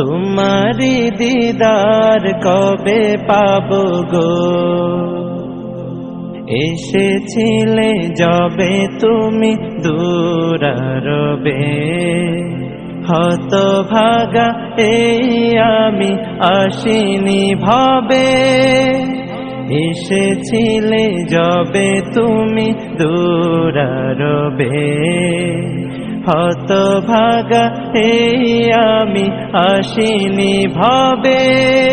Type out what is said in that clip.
তোমারি দিদার কবে পাব গো? এসেছিলে যবে তুমি দূরারবে হত ভাগা এই আমি আসিনি ভবে। এসেছিলে যবে তুমি দূরারবে হত ভাগা এই আমি আসিনি ভবে।